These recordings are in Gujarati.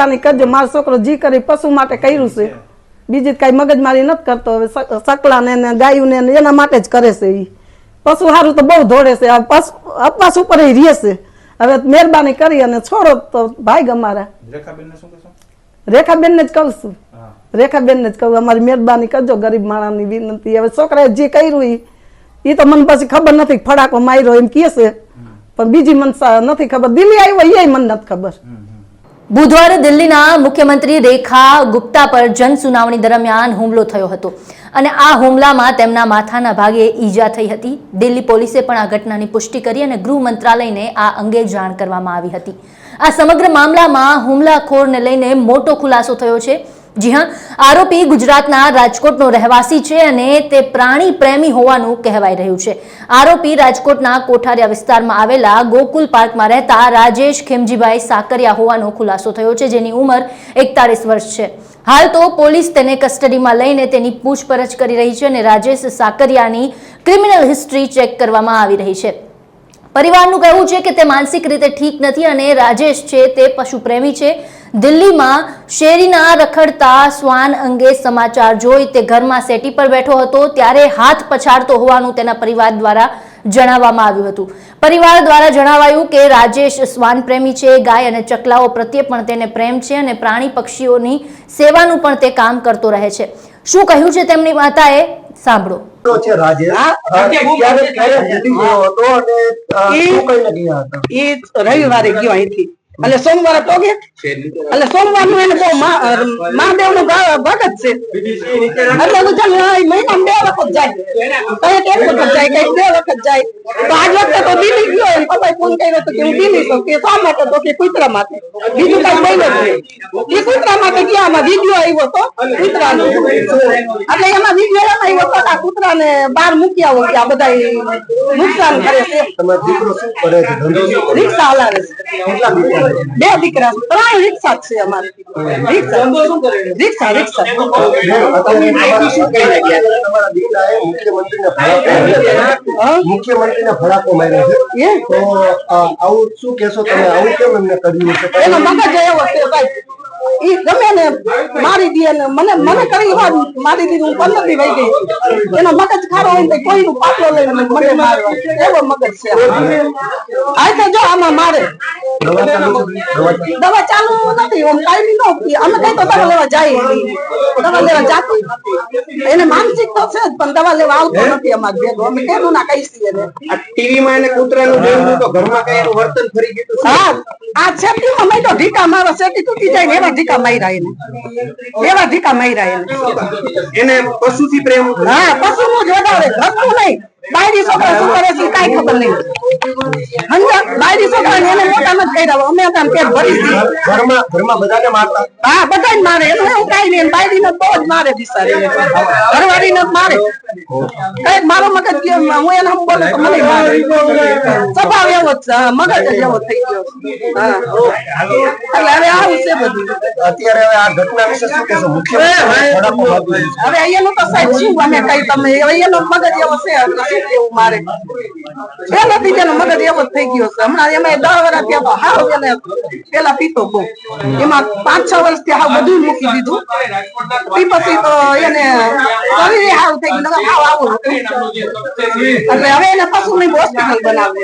મહેરબાની કરજો મારો છોકરો જી કરી પશુ માટે કર્યું છે. બીજી કઈ મગજમારી નથી કરતો. હવે સકલા ને ગાયું ને એના માટે જ કરે છે ઈ. પશુ સારું તો બહુ દોડે છે. અપવાસ ઉપર રહે છે. હવે મહેરબાની કરી અને છોડો તો ભાઈ અમારા રેખાબેન ને જ કહું છું. રેખાબેન ને જ કહું. અમારી મહેરબાની કરજો ગરીબ માણસની વિનંતી. હવે છોકરાએ જે કર્યું ઈ ઈ તો મને પછી ખબર નથી ફડાકો માર્યો એમ કહે છે. પણ બીજી મનસા નથી ખબર. દિલ્હી આવ્યો એ મને નથી ખબર. બુધવારે દિલ્હીના મુખ્યમંત્રી રેખા ગુપ્તા પર જન સુનાવણી દરમિયાન હુમલો થયો હતો અને આ હુમલામાં તેમના માથાના ભાગે ઈજા થઈ હતી. દિલ્હી પોલીસે પણ આ ઘટનાની પુષ્ટિ કરી અને ગૃહ મંત્રાલયને આ અંગે જાણ કરવામાં આવી હતી. આ સમગ્ર મામલામાં હુમલાખોરને લઈને મોટો ખુલાસો થયો છે. જી હા, આરોપી ગુજરાતના રાજકોટનો રહેવાસી છે અને તે પ્રાણી પ્રેમી હોવાનું કહેવાઈ રહ્યું છે. આરોપી રાજકોટના કોઠારિયા વિસ્તારમાં આવેલા ગોકુલ પાર્કમાં રહેતા રાજેશ ખેમજીભાઈ સાકરિયા હોવાનો ખુલાસો થયો છે, જેની ઉંમર એકતાલીસ વર્ષ છે. હાલ તો પોલીસ તેને કસ્ટડીમાં લઈને તેની પૂછપરછ કરી રહી છે અને રાજેશ સાકરિયાની ક્રિમિનલ હિસ્ટ્રી ચેક કરવામાં આવી રહી છે. પરિવારનું કહેવું છે કે તે માનસિક રીતે ઠીક નથી અને રાજેશ છે તે પશુપ્રેમી છે. દિલ્હીમાં શેરીના રખડતા શ્વાન અંગે સમાચાર જોઈ તે ઘરમાં સેટી પર બેઠો હતો ત્યારે હાથ પછાડતો હોવાનું તેના પરિવાર દ્વારા જણાવવામાં આવ્યું હતું. પરિવાર દ્વારા જણાવાયું કે રાજેશ શ્વાન પ્રેમી છે ગાય અને ચકલાઓ પ્રત્યે પણ તેને પ્રેમ છે અને પ્રાણી પક્ષીઓની સેવાનું પણ તે કામ કરતો રહે છે. શું કહ્યું છે તેમની માતાએ? સાંભળો. છે રાજેશ. રવિવારે ગયો અહીંથી. એટલે સોમવારે ટોગે એટલે સોમવારનું એને બહુ મહાદેવનું ભગત છે. એટલે મહિના બે વખત જાય. એક વખત જાય? કઈ બે વખત જાય? તો આજ વખતે તો દિલ્હી ગયો એમ પપ્પાએ ફોન કર્યો તો કે હું દિલ્હી છું કે શા માટે તો કે કુતરા માટે. બીજું કઈ બન્યું નહીં એ કુતરા માટે ગયા આમાં વીડિયો આવ્યો તો? કુતરાનો. એટલે એમાં વીડિયો એમાં આવ્યો તો આ કૂતરાને બહાર મૂકી આવો કે આ બધા નુકસાન કરે છે. તમારો દીકરો શું કરે છે? ધંધો શું કરે રિક્ષા હલાવે છે. કેટલા દીકરા છે? બે દીકરા ત્રણ રિક્ષા છે અમારે. રિક્ષા. રિક્ષા રિક્ષા. અત્યારે શું કહીને ગયા? તમારા દીકરાએ મુખ્યમંત્રીને ભડાકો માર્યો ફડાકો માર્યો છે. તો આવું શું કેશો તમે? આવું કેમ એમને કર્યું છે? એનો મગજ એવો છે ભાઈ. ઈ ગમે ને મારી દે ને મને મને કરી મારી દીધી હું પંદર દી વહી ગઈ. એનો મગજ ખારો હોય ને તો પાટલો લઈને મને મારવા એવો મગજ છે આ. તો જો આમાં મારે. દવા ચાલુ નથી કાંઈ બી ન અમે કઈ તો દવા લેવા જાય દવા લેવા જાતી એને માનસિક તો છે પણ દવા લેવા આવતો નથી અમારે ભેગો. અમે કેમ ના કહીશ એને. આ ટીવીમાં એને કૂતરાનું જોયું તો ઘરમાં કઈ એનું વર્તન ફરી ગયું હા આ છેટીમાં મેં તો ઢીકા મારો છેટી તૂટી જાય એવા ઢીકા માર્યા એને એવા ઢીકા માર્યા એને એને પશુથી પ્રેમ હા પશુ નું જ વધારે. નહીં. બાયરી છોકરા શું કરે છે કઈ ખબર નહીં. સમજ્યા બાયરી છોકરા કર્યા અમે હતા પેટ ભરી ઘરમાં ઘરમાં બધાને મારતા. હા બધા મારે. એનું એવું કઈ નહીં. બાયરી ને બહુ જ મારે બિચારી. ઘરવાળી ને મારે. કંઈક મારો મગજ ગયો હું એને હું તો મને સ્વભાવ એવો જ છે. હા, મગજ જ એવો થઈ ગયો એટલે હવે આવું છે બધું. અત્યારે હવે આ ઘટના વિશે શું કહેશો? મુખ્યમંત્રી ભડાકો માર્યો છે. હવે અહીંયાનું તો સાહેબ શું અમે કઈ તમે હવે મગજ એવો છે? મારે? પેલાથી તેનો મગજ એવો જ થઈ ગયો છે. હમણાં એમાં દસ વર્ષ ત્યાં હાવ પેલા પીતો બહુ. એમાં પાંચ છ વર્ષથી હાવ બધું મૂકી દીધું. પછી તો એને શરીરે હાવ થઈ ગયું હાવ આવું એટલે હવે એને પશુની હોસ્પિટલ બનાવે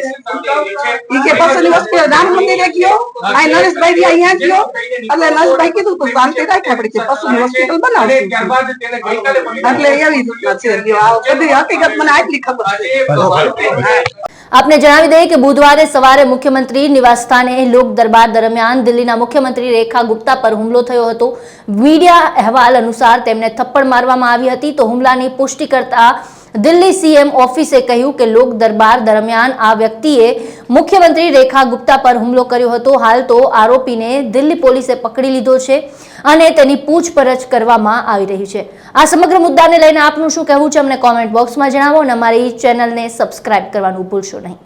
છે કે પશુની હોસ્પિટલ રામ મંદિરે ગયો આ નરેશભાઈ અહીંયા ગયો એટલે નરેશભાઈ કીધું તું શાંતિ રાખ આપણે કે પશુની હોસ્પિટલ બનાવે એટલે એવી રીતના છે હકીકત મને આટલી ખબર આપને જણાવી દઈએ કે બુધવારે સવારે મુખ્યમંત્રી નિવાસસ્થાને લોક દરબાર દરમિયાન દિલ્હીના મુખ્યમંત્રી રેખા ગુપ્તા પર હુમલો થયો હતો. મીડિયા અહેવાલ અનુસાર તેમને થપ્પડ મારવામાં આવી હતી. તો હુમલાની પુષ્ટિ કરતા દિલ્હી સીએમ ઓફિસે કહ્યું કે લોક દરબાર દરમિયાન આ વ્યક્તિએ મુખ્યમંત્રી રેખા ગુપ્તા પર હુમલો કર્યો હતો. હાલ તો આરોપીને દિલ્હી પોલીસે પકડી લીધો છે અને તેની પૂછપરછ કરવામાં આવી રહી છે. આ સમગ્ર મુદ્દાને લઈને આપનું શું કહેવું છે અમને કોમેન્ટ બોક્સમાં જણાવો અને અમારી ચેનલને સબસ્ક્રાઇબ કરવાનું ભૂલશો નહીં.